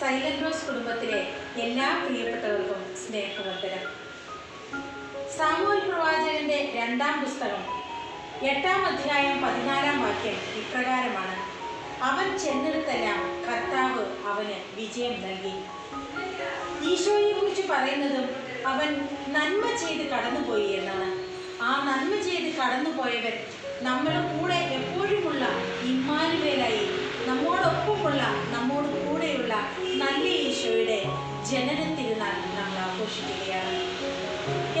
Silent rose കുടുംബത്തിലെ എല്ലാ പ്രിയപ്പെട്ടവർക്കും സ്നേഹവന്ദനം സാമൂഹ്യ പ്രവാചകന്റെ രണ്ടാം പുസ്തകം എട്ടാം അധ്യായം പതിനാലാം വാക്യം ഇപ്രകാരമാണ്. അവൻ ചെന്നിടത്തെല്ലാം കർത്താവ് അവന് വിജയം നൽകി. ഈശോയെ കുറിച്ച് പറയുന്നതും അവൻ നന്മ ചെയ്ത് കടന്നുപോയി എന്നാണ്. ആ നന്മ ചെയ്ത് കടന്നുപോയവൻ നമ്മുടെ കൂടെ എപ്പോഴുമുള്ള ഇമ്മാനുവേലായി നമ്മോടൊപ്പമുള്ള നമ്മോട് കൂടെയുള്ള നല്ല ഈശോയുടെ ജനന തിരുനാൾ നമ്മൾ ആഘോഷിക്കുകയാണ്.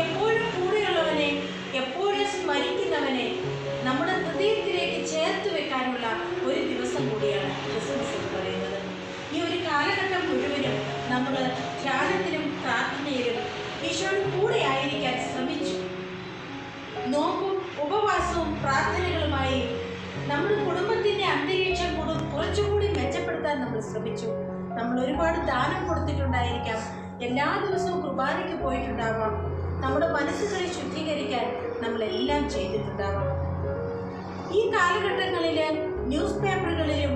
എപ്പോഴും കൂടെയുള്ളവനെ എപ്പോഴും സ്മരിക്കുന്നവനെ ശ്രമിച്ചു. നമ്മൾ ഒരുപാട് ദാനം കൊടുത്തിട്ടുണ്ടായിരിക്കാം. എല്ലാ ദിവസവും കുർബാനയ്ക്ക് പോയിട്ടുണ്ടാവാം. നമ്മുടെ മനസ്സുകളെ ശുദ്ധീകരിക്കാൻ നമ്മളെല്ലാം ചെയ്തിട്ടുണ്ടാവാം. ഈ കാലഘട്ടങ്ങളിൽ ന്യൂസ് പേപ്പറുകളിലും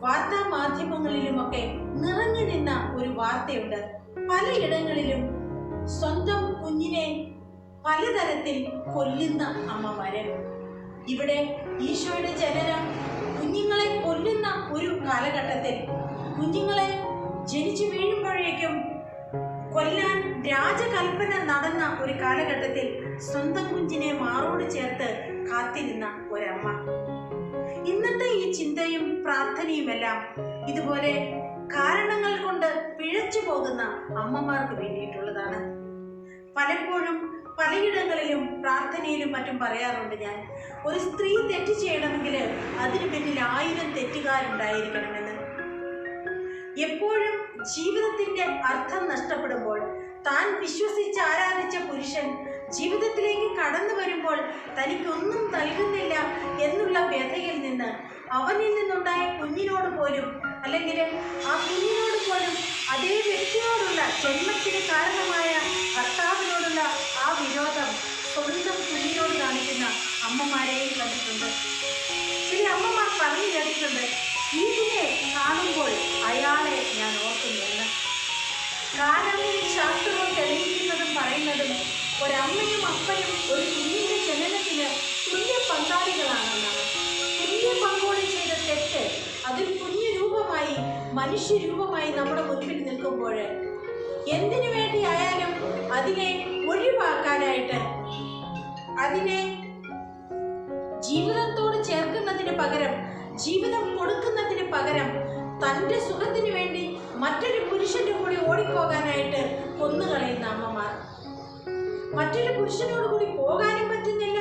വാർത്താ മാധ്യമങ്ങളിലുമൊക്കെ നിറഞ്ഞു നിന്ന ഒരു വാർത്തയുണ്ട്. പലയിടങ്ങളിലും സ്വന്തം കുഞ്ഞിനെ പലതരത്തിൽ കൊല്ലുന്ന അമ്മമാര്. ഇവിടെ ഈശോയുടെ ജനനം കാലഘട്ടത്തിൽ കുഞ്ഞുങ്ങളെ ജനിച്ചു വീഴുമ്പോഴേക്കും കൊല്ലാൻ രാജകൽപ്പന നടന്ന ഒരു കാലഘട്ടത്തിൽ സ്വന്തം കുഞ്ഞിനെ മാറോട് ചേർത്ത് കാത്തിരുന്ന ഒരമ്മ. ഇന്നത്തെ ഈ ചിന്തയും പ്രാർത്ഥനയുമെല്ലാം ഇതുപോലെ കാരണങ്ങൾ കൊണ്ട് പിഴച്ചു പോകുന്ന അമ്മമാർക്ക് വേണ്ടിയിട്ടുള്ളതാണ്. പലപ്പോഴും പലയിടങ്ങളിലും പ്രാർത്ഥനയിലും മറ്റും പറയാറുണ്ട് ഞാൻ ഒരു സ്ത്രീ തെറ്റ് ചെയ്യണമെങ്കിൽ അതിനു പിന്നിൽ ആയിരം തെറ്റുകാരുണ്ടായിരിക്കണമെന്ന്. എപ്പോഴും ജീവിതത്തിന്റെ അർത്ഥം നഷ്ടപ്പെടുമ്പോൾ താൻ വിശ്വസിച്ച് ആരാധിച്ച പുരുഷൻ ജീവിതത്തിലേക്ക് കടന്നു വരുമ്പോൾ തനിക്കൊന്നും നൽകുന്നില്ല എന്നുള്ള വ്യഥയിൽ നിന്ന് അവനിൽ നിന്നുണ്ടായ കുഞ്ഞിനോട് പോലും അല്ലെങ്കിൽ ആ കുഞ്ഞിനോട് പോലും അതേ വ്യക്തിയോടുള്ള ജന്മത്തിന് കാരണമായ ഭർത്താവിനോടുള്ള ആ വിരോധം സ്വന്തം കുഞ്ഞിനോട് കാണിക്കുന്ന അമ്മമാരെയും കണ്ടിട്ടുണ്ട്. ചില അമ്മമാർ പറഞ്ഞു കേട്ടിട്ടുണ്ട്. ഇതിനെ കാണുമ്പോൾ അയാളെ ഞാൻ ഓർക്കുന്നുണ്ട്. കാലവും ശാസ്ത്രവും തെളിയിക്കുന്നതും പറയുന്നതും ഒരമ്മയും അപ്പനും ഒരു കുഞ്ഞിന്റെ ജനനത്തിന് തുല്യ പങ്കാളികളാണെന്നാണ്. തുല്യ പങ്കോടി ചെയ്ത തെറ്റ് അതൊരു കുഞ്ഞു രൂപമായി മനുഷ്യരൂപമായി നമ്മുടെ മുൻപിൽ നിൽക്കുമ്പോൾ എന്തിനു വേണ്ടി ആയാലും അതിനെ ഒഴിവാക്കാനായിട്ട് അതിനെ ജീവിതത്തോട് ചേർക്കുന്നതിന് പകരം ജീവിതം കൊടുക്കുന്നതിന് പകരം തന്റെ സുഖത്തിന് വേണ്ടി മറ്റൊരു പുരുഷന്റെ കൂടി ഓടിപ്പോകാനായിട്ട് കൊന്നുകളയുന്ന അമ്മമാർ. മറ്റൊരു പുരുഷനോട് കൂടി പോകാനും പറ്റുന്നില്ല.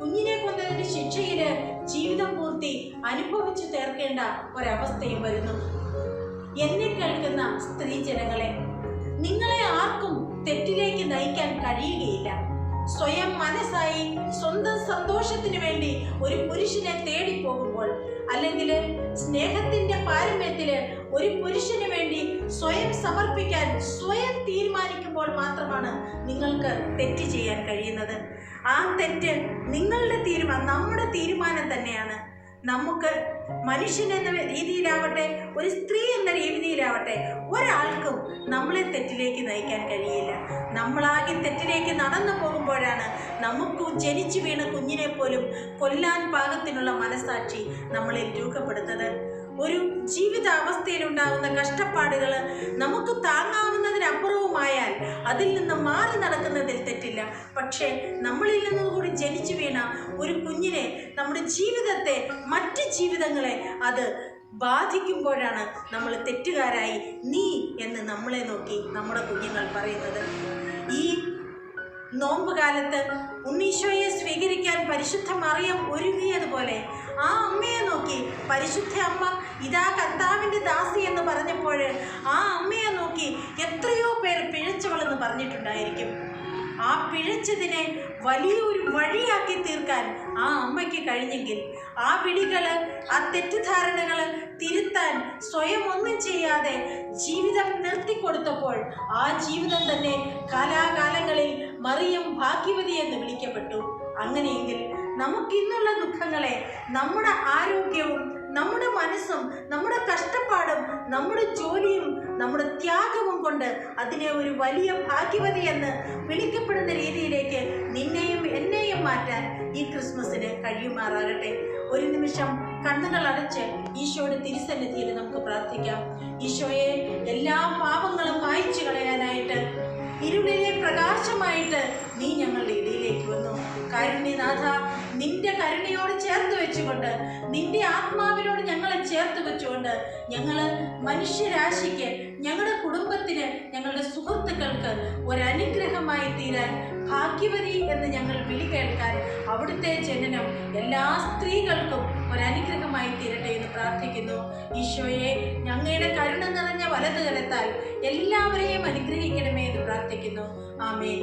കുഞ്ഞിനെ കൊന്നതിന്റെ ശിക്ഷയിൽ ജീവിതം പൂർത്തി അനുഭവിച്ചു തീർക്കേണ്ട ഒരവസ്ഥയും വരുന്നു. എന്നെ കേൾക്കുന്ന സ്ത്രീ ജനങ്ങളെ നിങ്ങളെ ആർക്കും തെറ്റിലേക്ക് നയിക്കാൻ കഴിയുകയില്ല. സ്വയം മനസ്സായി സ്വന്തം സന്തോഷത്തിന് വേണ്ടി ഒരു പുരുഷനെ തേടി പോകുമ്പോൾ അല്ലെങ്കിൽ സ്നേഹത്തിന്റെ പാരമ്യത്തിൽ ഒരു പുരുഷന് വേണ്ടി സ്വയം സമർപ്പിക്കാൻ സ്വയം തീരുമാനിക്കുമ്പോൾ മാത്രമാണ് നിങ്ങൾക്ക് തെറ്റ് ചെയ്യാൻ കഴിയുന്നത്. ആ തെറ്റ് നിങ്ങളുടെ തീരുമാനം നമ്മുടെ തീരുമാനം തന്നെയാണ്. നമുക്ക് മനുഷ്യൻ എന്ന രീതിയിലാവട്ടെ ഒരു സ്ത്രീ എന്ന രീതിയിലാവട്ടെ ഒരാൾക്കും നമ്മളെ തെറ്റിലേക്ക് നയിക്കാൻ കഴിയില്ല. നമ്മളാകെ തെറ്റിലേക്ക് നടന്നു പോകുമ്പോഴാണ് നമുക്ക് ജനിച്ചു വീണ കുഞ്ഞിനെ പോലും കൊല്ലാൻ പാകത്തിനുള്ള മനസാക്ഷി നമ്മളിൽ രൂപപ്പെടുന്നത് ഒരു ജീവിതാവസ്ഥയിലുണ്ടാകുന്ന കഷ്ടപ്പാടുകൾ നമുക്ക് താങ്ങാവുന്നതിനപ്പുറവുമായാൽ അതിൽ നിന്ന് മാറി നടക്കുന്നതിൽ തെറ്റില്ല. പക്ഷേ നമ്മളിൽ നിന്നും കൂടി ജനിച്ചു വീണ ഒരു കുഞ്ഞിനെ നമ്മുടെ ജീവിതത്തെ മറ്റ് ജീവിതങ്ങളെ അത് ബാധിക്കുമ്പോഴാണ് നമ്മൾ തെറ്റുകാരായി നീ എന്ന് നമ്മളെ നോക്കി നമ്മുടെ കുഞ്ഞുങ്ങൾ പറയുന്നത്. ഈ നോമ്പ് കാലത്ത് ഉണ്ണീശോയെ സ്വീകരിക്കാൻ പരിശുദ്ധ മറിയം ഒരുങ്ങിയതുപോലെ ആ പരിശുദ്ധ അമ്മ ഇതാ കർത്താവിന്റെ ദാസി എന്ന് പറഞ്ഞപ്പോൾ ആ അമ്മയെ നോക്കി എത്രയോ പേർ പിഴച്ചവളെന്ന് പറഞ്ഞിട്ടുണ്ടായിരിക്കും. ആ പിഴച്ചതിനെ വലിയൊരു വഴിയാക്കി തീർക്കാൻ ആ അമ്മയ്ക്ക് കഴിഞ്ഞെങ്കിൽ ആ വിളികൾ ആ തെറ്റിദ്ധാരണകൾ തിരുത്താൻ സ്വയം ഒന്നും ചെയ്യാതെ ജീവിതം നിർത്തിക്കൊടുത്തപ്പോൾ ആ ജീവിതം തന്നെ കാലാകാലങ്ങളിൽ മറിയം ഭാഗ്യവതി എന്ന് വിളിക്കപ്പെട്ടു. അങ്ങനെയെങ്കിൽ നമുക്കിന്നുള്ള ദുഃഖങ്ങളെ നമ്മുടെ ആരോഗ്യവും നമ്മുടെ മനസ്സും നമ്മുടെ കഷ്ടപ്പാടും നമ്മുടെ ജോലിയും നമ്മുടെ ത്യാഗവും കൊണ്ട് അതിനെ ഒരു വലിയ ഭാഗ്യവതി എന്ന് വിളിക്കപ്പെടുന്ന രീതിയിലേക്ക് നിന്നെയും എന്നെയും മാറ്റാൻ ഈ ക്രിസ്മസിന് കഴിയുമാറാകട്ടെ. ഒരു നിമിഷം കണ്ണുകൾ അടച്ച് ഈശോയുടെ തിരുസന്നിധിയിൽ നമുക്ക് പ്രാർത്ഥിക്കാം. ഈശോയെ എല്ലാ പാപങ്ങളും വായിച്ചു കളയാനായിട്ട് ഇരുളിലെ പ്രകാശമായിട്ട് നീ ഞങ്ങളുടെ ഇടയിലേക്ക് വന്നു. കാരുണ്യനാഥ നിന്റെ കരുണയോട് ചേർത്ത് വെച്ചുകൊണ്ട് നിന്റെ ആത്മാവിനോട് ഞങ്ങളെ ചേർത്ത് വെച്ചുകൊണ്ട് ഞങ്ങൾ മനുഷ്യരാശിക്ക് ഞങ്ങളുടെ കുടുംബത്തിന് ഞങ്ങളുടെ സുഹൃത്തുക്കൾക്ക് ഒരനുഗ്രഹമായി തീരാൻ ഭാഗ്യവതി എന്ന് ഞങ്ങൾ വിളി കേൾക്കാൻ അവിടുത്തെ ജനനം എല്ലാ സ്ത്രീകൾക്കും ഒരനുഗ്രഹമായി തീരട്ടെ എന്ന് പ്രാർത്ഥിക്കുന്നു. ഈശോയെ ഞങ്ങളുടെ കരുണ നിറഞ്ഞ വലത് കരത്താൽ എല്ലാവരെയും അനുഗ്രഹിക്കണമേ എന്ന് പ്രാർത്ഥിക്കുന്നു. ആമേൻ.